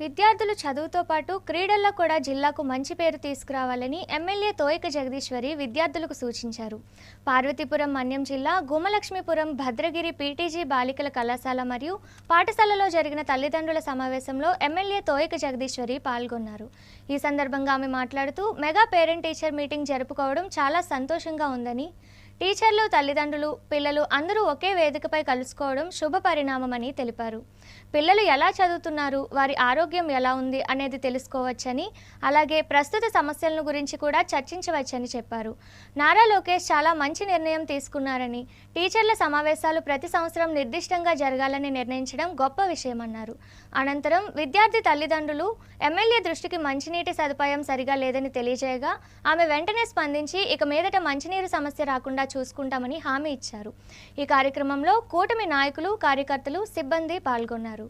విద్యార్థులు చదువుతో పాటు క్రీడల్లో కూడా జిల్లాకు మంచి పేరు తీసుకురావాలని ఎమ్మెల్యే తోయక జగదీశ్వరి విద్యార్థులకు సూచించారు. పార్వతీపురం మన్యం జిల్లా గుమలక్ష్మీపురం భద్రగిరి పీటీజీ బాలికల కళాశాల మరియు పాఠశాలలో జరిగిన తల్లిదండ్రుల సమావేశంలో ఎమ్మెల్యే తోయక జగదీశ్వరి పాల్గొన్నారు. ఈ సందర్భంగా ఆమె మాట్లాడుతూ మెగా పేరెంట్ టీచర్ మీటింగ్ జరుపుకోవడం చాలా సంతోషంగా ఉందని టీచర్లు తల్లిదండ్రులు పిల్లలు అందరూ ఒకే వేదికపై కలుసుకోవడం శుభ పరిణామమని తెలిపారు. పిల్లలు ఎలా చదువుతున్నారు? వారి ఆరోగ్యం ఎలా ఉంది? అనేది తెలుసుకోవచ్చని అలాగే ప్రస్తుత సమస్యలను గురించి కూడా చర్చించవచ్చని చెప్పారు. నారా లోకేష్ చాలా మంచి నిర్ణయం తీసుకున్నారని టీచర్ల సమావేశాలు ప్రతి సంవత్సరం నిర్దిష్టంగా జరగాలని నిర్ణయించడం గొప్ప విషయమన్నారు. అనంతరం విద్యార్థి తల్లిదండ్రులు ఎమ్మెల్యే దృష్టికి మంచినీటి సదుపాయం సరిగా లేదని తెలియజేయగా ఆమె వెంటనే స్పందించి ఇక మీదట మంచినీరు సమస్య రాకుండా చూసుకుంటామని హామీ ఇచ్చారు. ఈ కార్యక్రమంలో కూటమి నాయకులు కార్యకర్తలు సిబ్బంది పాల్గొన్నారు. పాల్గొన్నారు